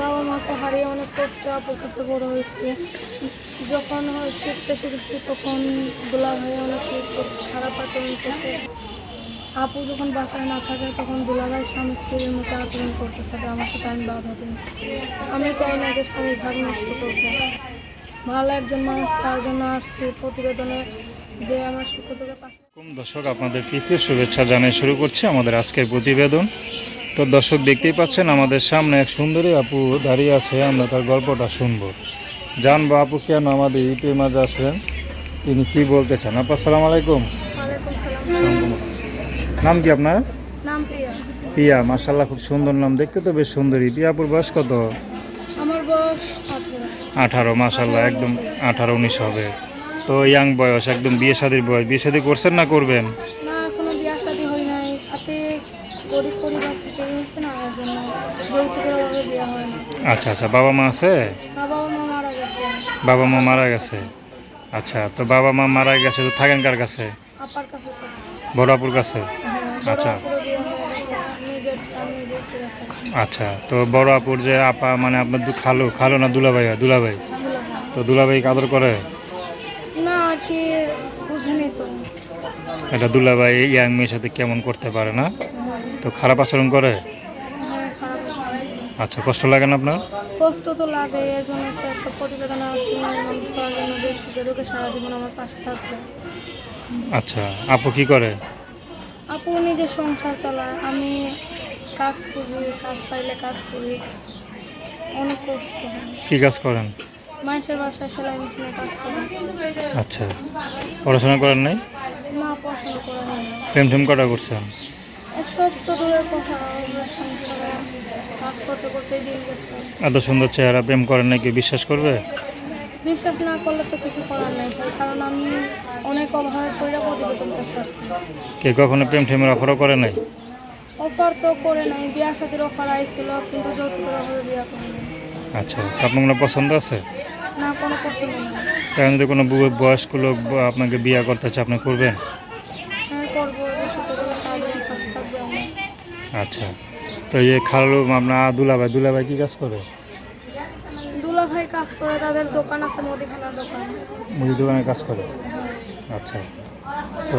বাবা মাকে হারিয়ে অনেক কষ্ট, আপুর কাছে বড় হয়েছে। যখন শিখতে শিখেছি তখন গোলা হয়ে অনেক খারাপ আচরণ করতে। আপু যখন বাসায় না থাকে তখন দুলাভাই স্বামী স্ত্রীর মতো আচরণ করতে থাকে, আমার সাথে আমি বাধা দিই। আমি চাই না যে স্বামীর ভাগ নষ্ট করতে ভালো একজন মানুষ তার জন্য আসছি প্রতিবেদনে যে আমার সুখ থেকে পাশে। দর্শক, আপনাদের তৃতীয় শুভেচ্ছা জানিয়ে শুরু করছি আমাদের আজকের প্রতিবেদন। তো দর্শক দেখতেই পাচ্ছেন আমাদের সামনে এক সুন্দরী আপু দাঁড়িয়ে আছে আমরা তার গল্পটা শুনব। জানব আপু কেন আমাদের ইউটিউব মাঝে আসলেন তিনি কি বলতে চান? আপু আসসালামু আলাইকুম। নাম কি আপনার? প্রিয়া। পিয়া মার্শাল্লাহ খুব সুন্দর নাম দেখতে তো বেশ সুন্দরী। পিয়াপুর বয়স কত? আঠারো। মার্শাল্লাহ একদম আঠারো উনিশ হবে। তো ইয়াং বয়স একদম বিয়ে শাদির বয়স। বিয়ে শাদি করছেন না করবেন না এখনও বিয়া শাদী হয় নাই হাতে গরিব পরিবার থেকে হয়েছে না এর জন্য যৌতুকের অভাবে বিয়া হয় না। আচ্ছা আচ্ছা বাবা মা আছে? বাবা মা মারা গেছে। বাবা মা মারা গেছে? আচ্ছা তো বাবা মা মারা গেছে তো থাকেন কার কাছে? আপার কাছে বড়াপুর কাছে? হ্যাঁ আচ্ছা। আচ্ছা তো বড় আপুর যে আপা মানে আপনার দু খালু খালু না দুলাভাই। দুলাভাই। তো দুলাভাই কাদর করে? না কি বুঝেনি তো। এটা দুলাভাই ইয়াং মেয়ের সাথে কেমন করতে পারে না? হ্যাঁ তো খারাপ আচরণ করে? হ্যাঁ। আচ্ছা কষ্ট লাগে না আপনার? কষ্ট তো লাগে এর জন্য একটা প্রতিবেদন সারা জীবন আমার পাশে থাকবে। আচ্ছা আপু কি করে? আপু নিজে সংসার চালায় আমি কাজ করি কাজ পাইলে কাজ করি অনেক কষ্ট কি কাজ করেন? মানুষের বাসায় সেলাই মেশিনে কাজ করি। আচ্ছা পড়াশোনা করেন নাই? না পছন্দ করা হয় না প্রেম টেম কটা করছেন? তো দূরের কথা আমরা সংসারে কাজ করতে করতে দিন গেছে এত সুন্দর চেহারা প্রেম করেন নাকি বিশ্বাস করবে? বিশ্বাস না করলে তো কিছু করার নেই কারণ আমি অনেক অভাবে পড়ে প্রতিবেদনটা ছাড়ছি কে কখনো প্রেম ঠেমের অফারও করে নাই? অফার তো করে নাই বিয়া সাথীর অফার আইছিল কিন্তু যৌতুকের অভাবে বিয়া করে নাই। আচ্ছা তো আপনার কোনো পছন্দ আছে? না কোনো পছন্দ নেই। তাই যদি কোনো বয়স্ক লোক আপনাকে বিয়ে করতে চায় আপনি করবেন হ্যাঁ করব সুখে দুঃখে সারাদিন পাশে থাকবে আমার আচ্ছা। তো এই যে খালালু আপনার দুলাভাই দুলাভাই কী কাজ করে? দুলা ভাই কাজ করে তাদের দোকান আছে মুদিখানার দোকান। মুদি দোকানে কাজ করে? আচ্ছা। তো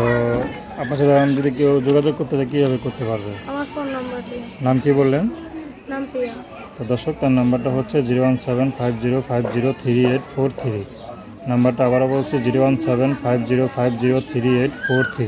আপনার সাথে এখন যদি কেউ যোগাযোগ করতে চায় কীভাবে করতে পারবে? আমার ফোন নাম্বারটি। নাম কি বললেন? নাম প্রিয়া। তো দর্শক তার নাম্বারটা হচ্ছে zero one seven five zero five zero three eight four three. নাম্বারটা আবারও বলছি zero one seven five zero five zero three eight four three.